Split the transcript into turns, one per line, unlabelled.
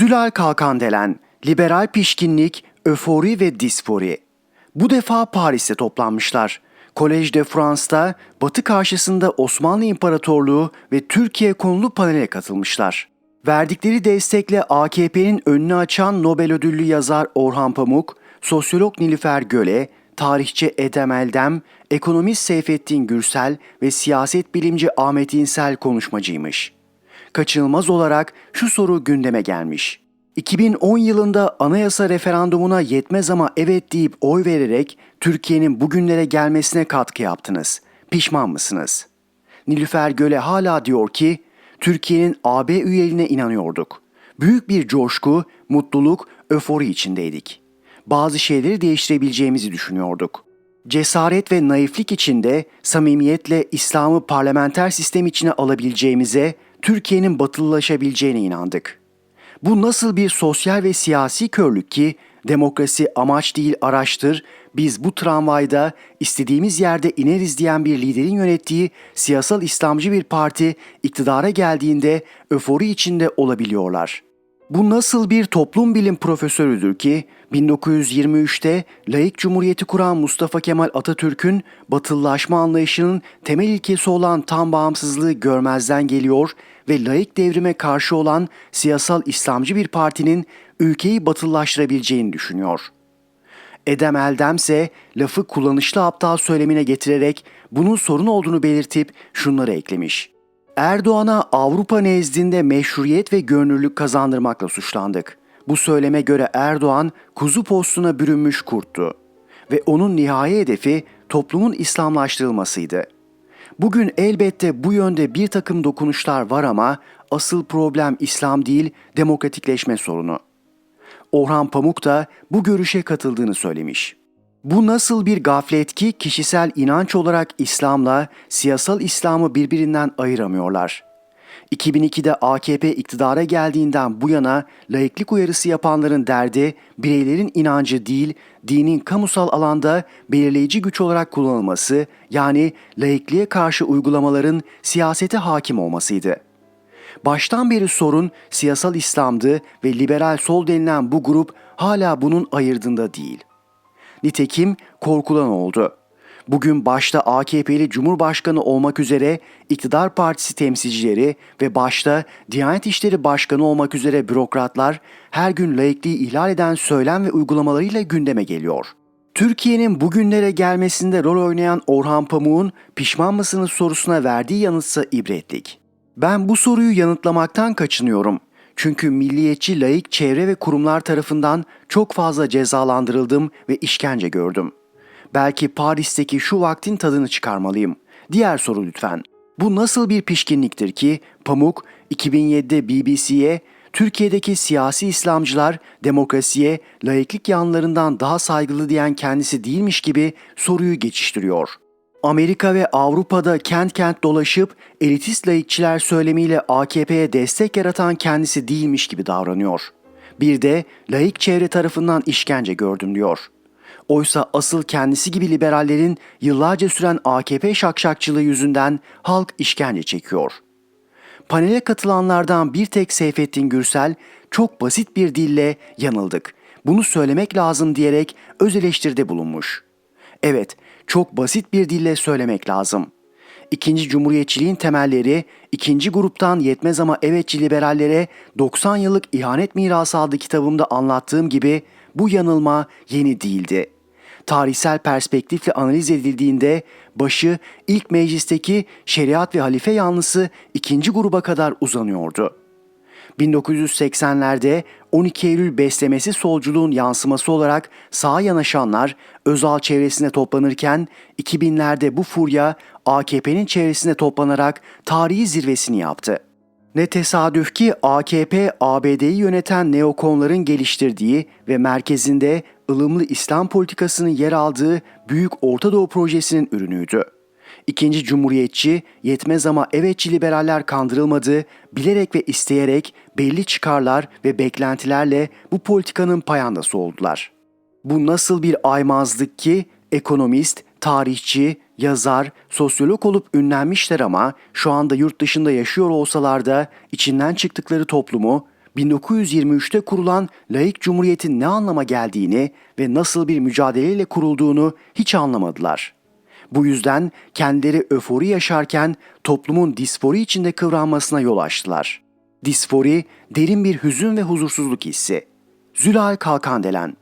Zülal Kalkandelen, liberal pişkinlik, öfori ve disfori. Bu defa Paris'te toplanmışlar. Collège de France'da Batı karşısında Osmanlı İmparatorluğu ve Türkiye konulu panele katılmışlar. Verdikleri destekle AKP'nin önünü açan Nobel ödüllü yazar Orhan Pamuk, sosyolog Nilüfer Göle, tarihçi Edem Eldem, ekonomist Seyfettin Gürsel ve siyaset bilimci Ahmet İnsel konuşmacıymış. Kaçınılmaz olarak şu soru gündeme gelmiş. 2010 yılında anayasa referandumuna yetmez ama evet deyip oy vererek Türkiye'nin bugünlere gelmesine katkı yaptınız. Pişman mısınız? Nilüfer Göle hala diyor ki, Türkiye'nin AB üyeliğine inanıyorduk. Büyük bir coşku, mutluluk, öfori içindeydik. Bazı şeyleri değiştirebileceğimizi düşünüyorduk. Cesaret ve naiflik içinde samimiyetle İslam'ı parlamenter sistem içine alabileceğimize, Türkiye'nin batılılaşabileceğine inandık. Bu nasıl bir sosyal ve siyasi körlük ki demokrasi amaç değil araçtır, biz bu tramvayda istediğimiz yerde ineriz diyen bir liderin yönettiği siyasal İslamcı bir parti iktidara geldiğinde öfori içinde olabiliyorlar. Bu nasıl bir toplum bilim profesörüdür ki 1923'te laik cumhuriyeti kuran Mustafa Kemal Atatürk'ün batılılaşma anlayışının temel ilkesi olan tam bağımsızlığı görmezden geliyor ve laik devrime karşı olan siyasal İslamcı bir partinin ülkeyi batılılaştırabileceğini düşünüyor. Edem Eldem ise lafı kullanışlı aptal söylemine getirerek bunun sorun olduğunu belirtip şunları eklemiş. Erdoğan'a Avrupa nezdinde meşruiyet ve görünürlük kazandırmakla suçlandık. Bu söyleme göre Erdoğan kuzu postuna bürünmüş kurttu ve onun nihai hedefi toplumun İslamlaştırılmasıydı. Bugün elbette bu yönde bir takım dokunuşlar var ama asıl problem İslam değil demokratikleşme sorunu. Orhan Pamuk da bu görüşe katıldığını söylemiş. Bu nasıl bir gaflet ki kişisel inanç olarak İslam'la siyasal İslam'ı birbirinden ayıramıyorlar. 2002'de AKP iktidara geldiğinden bu yana laiklik uyarısı yapanların derdi bireylerin inancı değil, dinin kamusal alanda belirleyici güç olarak kullanılması yani laikliğe karşı uygulamaların siyasete hakim olmasıydı. Baştan beri sorun siyasal İslam'dı ve liberal sol denilen bu grup hala bunun ayırdığında değil. Nitekim korkulan oldu. Bugün başta AKP'li Cumhurbaşkanı olmak üzere iktidar partisi temsilcileri ve başta Diyanet İşleri Başkanı olmak üzere bürokratlar her gün laikliği ihlal eden söylem ve uygulamalarıyla gündeme geliyor. Türkiye'nin bugünlere gelmesinde rol oynayan Orhan Pamuk'un pişman mısınız sorusuna verdiği yanıtsa ibretlik. Ben bu soruyu yanıtlamaktan kaçınıyorum. Çünkü milliyetçi laik çevre ve kurumlar tarafından çok fazla cezalandırıldım ve işkence gördüm. Belki Paris'teki şu vaktin tadını çıkarmalıyım. Diğer soru lütfen. Bu nasıl bir pişkinliktir ki Pamuk 2007'de BBC'ye Türkiye'deki siyasi İslamcılar demokrasiye, laiklik yanlarından daha saygılı diyen kendisi değilmiş gibi soruyu geçiştiriyor. Amerika ve Avrupa'da kent kent dolaşıp elitist laikçiler söylemiyle AKP'ye destek yaratan kendisi değilmiş gibi davranıyor. Bir de laik çevre tarafından işkence gördüm diyor. Oysa asıl kendisi gibi liberallerin yıllarca süren AKP şakşakçılığı yüzünden halk işkence çekiyor. Panele katılanlardan bir tek Seyfettin Gürsel çok basit bir dille yanıldık. Bunu söylemek lazım diyerek öz eleştiride bulunmuş. Evet, çok basit bir dille söylemek lazım. İkinci Cumhuriyetçiliğin temelleri ikinci gruptan yetmez ama evetçi liberallere 90 yıllık ihanet mirası adlı kitabımda anlattığım gibi bu yanılma yeni değildi. Tarihsel perspektifle analiz edildiğinde başı ilk meclisteki şeriat ve halife yanlısı ikinci gruba kadar uzanıyordu. 1980'lerde 12 Eylül beslemesi solculuğun yansıması olarak sağa yanaşanlar Özal çevresine toplanırken 2000'lerde bu furya AKP'nin çevresine toplanarak tarihi zirvesini yaptı. Ne tesadüf ki AKP ABD'yi yöneten neokonların geliştirdiği ve merkezinde ılımlı İslam politikasının yer aldığı Büyük Orta Doğu Projesi'nin ürünüydü. İkinci cumhuriyetçi, yetmez ama evetçi liberaller kandırılmadı, bilerek ve isteyerek belli çıkarlar ve beklentilerle bu politikanın payandası oldular. Bu nasıl bir aymazlık ki ekonomist, tarihçi, yazar, sosyolog olup ünlenmişler ama şu anda yurt dışında yaşıyor olsalar da içinden çıktıkları toplumu 1923'te kurulan laik cumhuriyetin ne anlama geldiğini ve nasıl bir mücadeleyle kurulduğunu hiç anlamadılar. Bu yüzden kendileri öfori yaşarken toplumun disfori içinde kıvranmasına yol açtılar. Disfori, derin bir hüzün ve huzursuzluk hissi. Zülal Kalkandelen